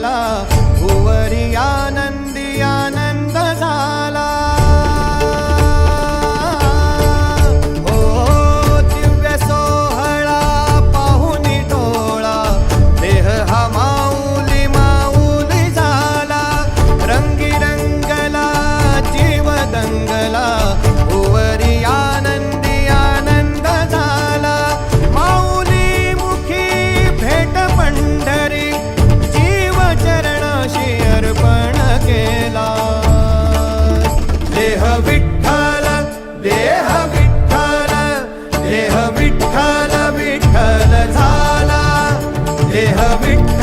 বেলা काल झाला देह विठ्ठल